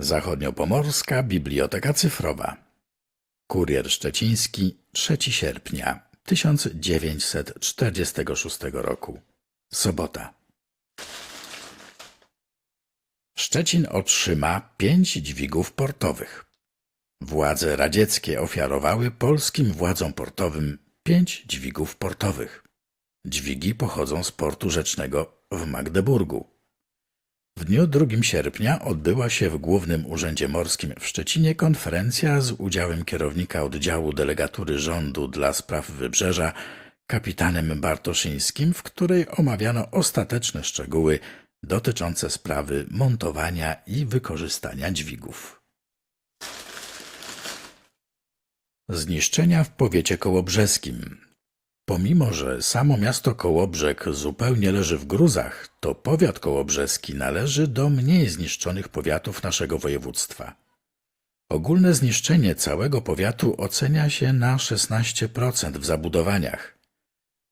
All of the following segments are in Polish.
Zachodniopomorska Biblioteka Cyfrowa. Kurier Szczeciński 3 sierpnia 1946 roku. Sobota. Szczecin otrzyma pięć dźwigów portowych. Władze radzieckie ofiarowały polskim władzom portowym pięć dźwigów portowych. Dźwigi pochodzą z portu rzecznego w Magdeburgu. W dniu 2 sierpnia odbyła się w Głównym Urzędzie Morskim w Szczecinie konferencja z udziałem kierownika oddziału delegatury rządu dla spraw wybrzeża, kapitanem Bartoszyńskim, w której omawiano ostateczne szczegóły dotyczące sprawy montowania i wykorzystania dźwigów. Zniszczenia w powiecie kołobrzeskim. Pomimo, że samo miasto Kołobrzeg zupełnie leży w gruzach, to powiat kołobrzeski należy do mniej zniszczonych powiatów naszego województwa. Ogólne zniszczenie całego powiatu ocenia się na 16% w zabudowaniach.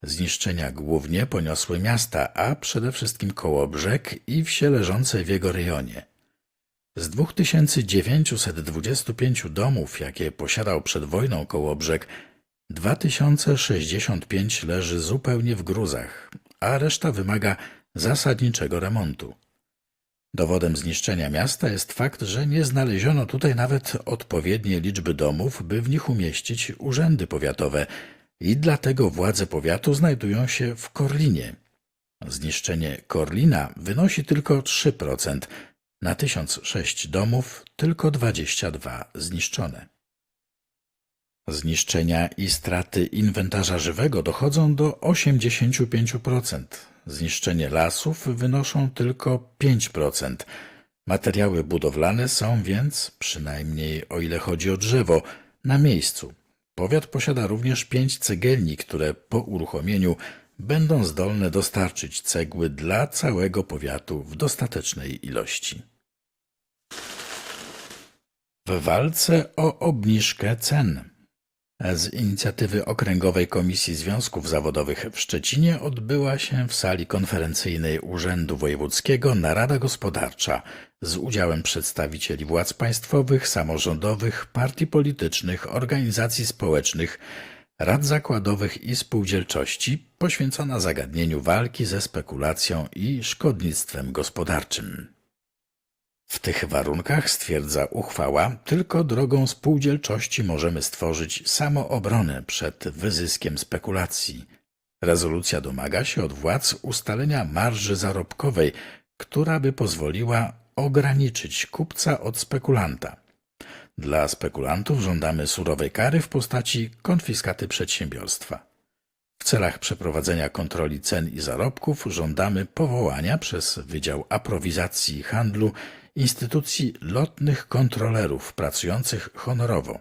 Zniszczenia głównie poniosły miasta, a przede wszystkim Kołobrzeg i wsie leżące w jego rejonie. Z 2925 domów, jakie posiadał przed wojną Kołobrzeg, 2065 leży zupełnie w gruzach, a reszta wymaga zasadniczego remontu. Dowodem zniszczenia miasta jest fakt, że nie znaleziono tutaj nawet odpowiedniej liczby domów, by w nich umieścić urzędy powiatowe i dlatego władze powiatu znajdują się w Korlinie. Zniszczenie Korlina wynosi tylko 3%, na 1006 domów tylko 22 zniszczone. Zniszczenia i straty inwentarza żywego dochodzą do 85%. Zniszczenie lasów wynoszą tylko 5%. Materiały budowlane są więc, przynajmniej o ile chodzi o drzewo, na miejscu. Powiat posiada również pięć cegielni, które po uruchomieniu będą zdolne dostarczyć cegły dla całego powiatu w dostatecznej ilości. W walce o obniżkę cen. Z inicjatywy Okręgowej Komisji Związków Zawodowych w Szczecinie odbyła się w sali konferencyjnej Urzędu Wojewódzkiego narada gospodarcza z udziałem przedstawicieli władz państwowych, samorządowych, partii politycznych, organizacji społecznych, rad zakładowych i spółdzielczości poświęcona zagadnieniu walki ze spekulacją i szkodnictwem gospodarczym. W tych warunkach, stwierdza uchwała, tylko drogą spółdzielczości możemy stworzyć samoobronę przed wyzyskiem spekulacji. Rezolucja domaga się od władz ustalenia marży zarobkowej, która by pozwoliła ograniczyć kupca od spekulanta. Dla spekulantów żądamy surowej kary w postaci konfiskaty przedsiębiorstwa. W celach przeprowadzenia kontroli cen i zarobków żądamy powołania przez Wydział Aprowizacji i Handlu instytucji lotnych kontrolerów pracujących honorowo.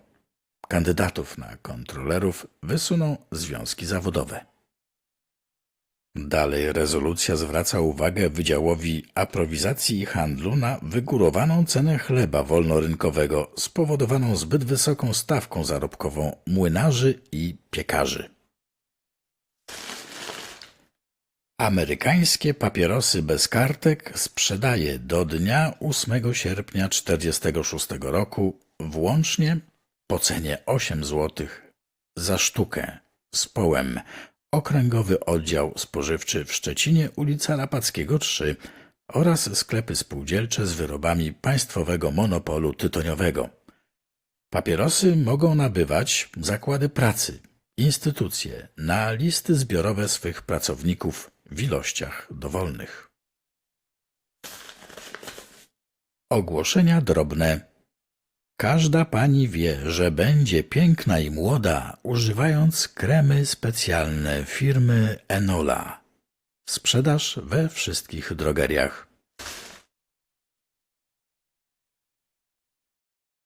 Kandydatów na kontrolerów wysuną związki zawodowe. Dalej rezolucja zwraca uwagę Wydziałowi Aprowizacji i Handlu na wygórowaną cenę chleba wolnorynkowego spowodowaną zbyt wysoką stawką zarobkową młynarzy i piekarzy. Amerykańskie papierosy bez kartek sprzedaje do dnia 8 sierpnia 1946 roku włącznie po cenie 8 zł za sztukę z połem Okręgowy Oddział Spożywczy w Szczecinie, ulica Rapackiego 3 oraz sklepy spółdzielcze z wyrobami państwowego monopolu tytoniowego. Papierosy mogą nabywać zakłady pracy, instytucje na listy zbiorowe swych pracowników w ilościach dowolnych. Ogłoszenia drobne. Każda pani wie, że będzie piękna i młoda, używając kremy specjalne firmy Enola. Sprzedaż we wszystkich drogeriach.